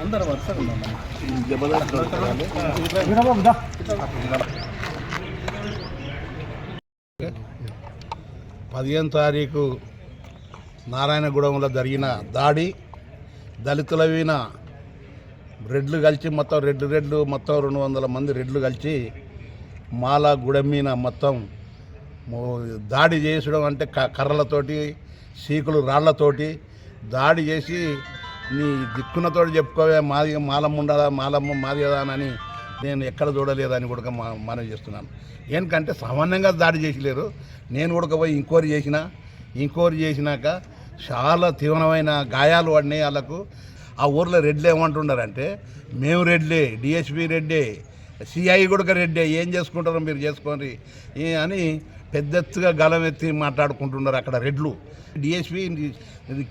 అందరు వరుసగా పదిహేను తారీఖు నారాయణగూడెంలో జరిగిన దాడి దళితుల వీన రెడ్లు కలిసి మొత్తం రెడ్లు రెడ్లు మొత్తం రెండు వందల మంది రెడ్లు కలిసి మాల గుడెం మీద మొత్తం దాడి చేసడం అంటే క కర్రలతోటి సీకులు రాళ్ళతోటి దాడి చేసి నీ దిక్కునతోటి చెప్పుకోవే మాది మాలమ్మ ఉండదా మాలమ్మ మాది కదా అని నేను ఎక్కడ చూడలేదని కూడా మా- చేస్తున్నాను. ఏంటంటే సామాన్యంగా దాడి చేసలేరు. నేను కూడా పోయి ఇంక్వైరీ చేసిన ఇంక్వైరీ చేసినాక చాలా తీవ్రమైన గాయాలు పడినాయి వాళ్ళకు. ఆ ఊర్లో రెడ్లు ఏమంటున్నారంటే మేము రెడ్లే డిఎస్పి రెడ్డే సిఐ కూడా రెడ్డే ఏం చేసుకుంటారో మీరు చేసుకోండి. అని పెద్ద ఎత్తుగా గలం ఎత్తి మాట్లాడుకుంటున్నారు అక్కడ రెడ్లు. డిఎస్పి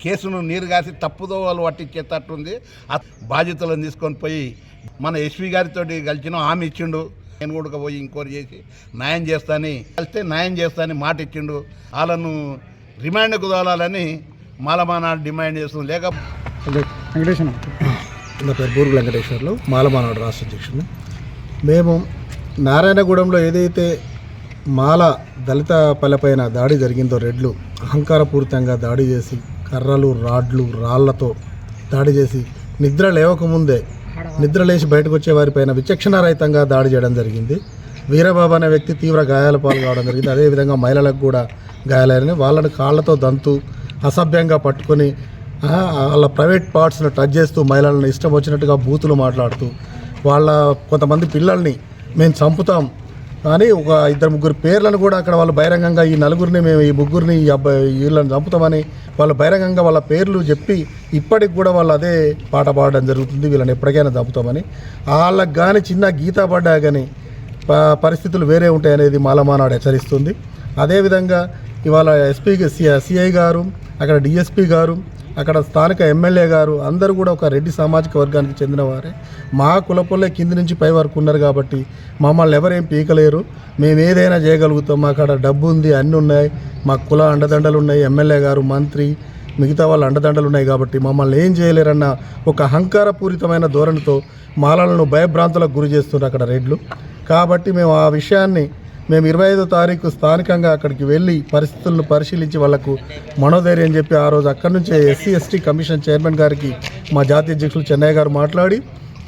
కేసును నీరు కాసి తప్పుదో వాళ్ళు పట్టించేటట్టుంది. ఆ బాధ్యతలను తీసుకొని పోయి మన ఎస్పీ గారితో కలిసిన హామీ ఇచ్చిండు. నేను కూడా పోయి ఇంక్వైరీ చేసి న్యాయం చేస్తాని కలిస్తే న్యాయం చేస్తాని మాట ఇచ్చిండు. వాళ్ళను రిమాండ్ కుదవాలని మాలమానా డిమాండ్ చేస్తుంది. లేక వెంకటేశ్వర నా పేరు బూర్గు వెంకటేశ్వర్లు మాలమానాడు రాష్ట్ర అధ్యక్షుడు మేము నారాయణగూడెంలో ఏదైతే మాల దళిత పల్లెపైన దాడి జరిగిందో రెడ్లు అహంకారపూరితంగా దాడి చేసి కర్రలు రాడ్లు రాళ్ళతో దాడి చేసి నిద్ర లేవకముందే నిద్ర లేచి బయటకు వచ్చే వారిపైన విచక్షణారహితంగా దాడి చేయడం జరిగింది. వీరబాబు అనే వ్యక్తి తీవ్ర గాయాల పాలు కావడం జరిగింది. అదేవిధంగా మహిళలకు కూడా గాయాలైనవి. వాళ్ళని కాళ్ళతో దంతు అసభ్యంగా పట్టుకొని వాళ్ళ ప్రైవేట్ పార్ట్స్ను టచ్ చేస్తూ మహిళలను ఇష్టం వచ్చినట్టుగా బూతులు మాట్లాడుతూ వాళ్ళ కొంతమంది పిల్లల్ని మేము చంపుతాం అని ఒక ఇద్దరు ముగ్గురు పేర్లను కూడా అక్కడ వాళ్ళు బహిరంగంగా ఈ నలుగురిని మేము ఈ ముగ్గురిని ఈ అబ్బాయి వీళ్ళని చంపుతామని వాళ్ళు బహిరంగంగా వాళ్ళ పేర్లు చెప్పి ఇప్పటికి కూడా వాళ్ళు అదే పాట పాడడం జరుగుతుంది. వీళ్ళని ఎప్పటికైనా చంపుతామని. వాళ్ళకి కానీ చిన్న గీత పడ్డా కానీ ప- పరిస్థితులు వేరే ఉంటాయి అనేది మాలమానాడు హెచ్చరిస్తుంది. అదేవిధంగా ఇవాళ ఎస్పీ సిఐ గారు అక్కడ డిఎస్పీ గారు అక్కడ స్థానిక ఎమ్మెల్యే గారు అందరూ కూడా ఒక రెడ్డి సామాజిక వర్గానికి చెందినవారే. మా కులపుల్లే కింది నుంచి పై వరకు ఉన్నారు కాబట్టి మమ్మల్ని ఎవరేం పీకలేరు. మేము ఏదైనా చేయగలుగుతాం. మా అక్కడ డబ్బు ఉంది అన్నీ ఉన్నాయి. మా కుల అండదండలు ఉన్నాయి. ఎమ్మెల్యే గారు మంత్రి మిగతా వాళ్ళ అండదండలు ఉన్నాయి కాబట్టి మమ్మల్ని ఏం చేయలేరన్న ఒక అహంకారపూరితమైన ధోరణితో మాలలను భయభ్రాంతులకు గురి చేస్తున్నారు అక్కడ రెడ్లు. కాబట్టి మేము ఆ విషయాన్ని మేము ఇరవై ఐదో తారీఖు స్థానికంగా అక్కడికి వెళ్ళి పరిస్థితులను పరిశీలించి వాళ్ళకు మనోధైర్యం చెప్పి ఆ రోజు అక్కడి నుంచే ఎస్సీ ఎస్టీ కమిషన్ చైర్మన్ గారికి మా జాతీయ అధ్యక్షులు చెన్నయ్య గారు మాట్లాడి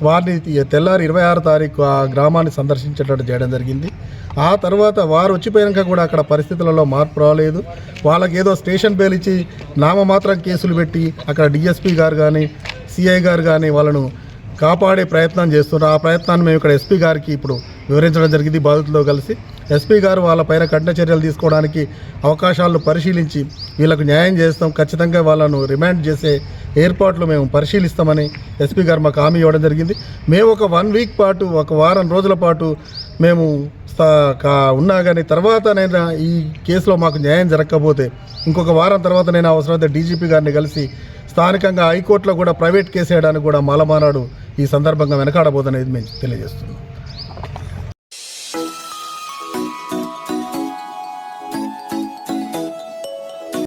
వారిని తెల్లారి ఇరవై ఆరు తారీఖు ఆ గ్రామాన్ని సందర్శించేటట్టు చేయడం జరిగింది. ఆ తర్వాత వారు వచ్చిపోయాక కూడా అక్కడ పరిస్థితులలో మార్పు రాలేదు. వాళ్ళకి ఏదో స్టేషన్ పేలిచ్చి ఇచ్చి నామమాత్రం కేసులు పెట్టి అక్కడ డిఎస్పీ గారు కానీ సిఐ గారు కానీ వాళ్ళను కాపాడే ప్రయత్నం చేస్తున్నారు. ఆ ప్రయత్నాన్ని మేము ఇక్కడ ఎస్పీ గారికి ఇప్పుడు వివరించడం జరిగింది. బాధితులతో కలిసి ఎస్పీ గారు వాళ్ళపైన కఠిన చర్యలు తీసుకోవడానికి అవకాశాలను పరిశీలించి వీళ్ళకు న్యాయం చేస్తాం. ఖచ్చితంగా వాళ్ళను రిమాండ్ చేసే ఏర్పాట్లు మేము పరిశీలిస్తామని ఎస్పీ గారు మాకు హామీ ఇవ్వడం జరిగింది. మేము ఒక వన్ వీక్ పాటు ఒక వారం రోజుల పాటు మేము స్థా- కా- ఉన్నా కానీ తర్వాత నేను ఈ కేసులో మాకు న్యాయం జరగకపోతే ఇంకొక వారం తర్వాత నేను అవసరమైతే డీజీపీ గారిని కలిసి స్థానికంగా హైకోర్టులో కూడా ప్రైవేట్ కేసు వేయడానికి కూడా మాలమానాడు ఈ సందర్భంగా వెనకాడబోదనేది మేము తెలియజేస్తున్నాం.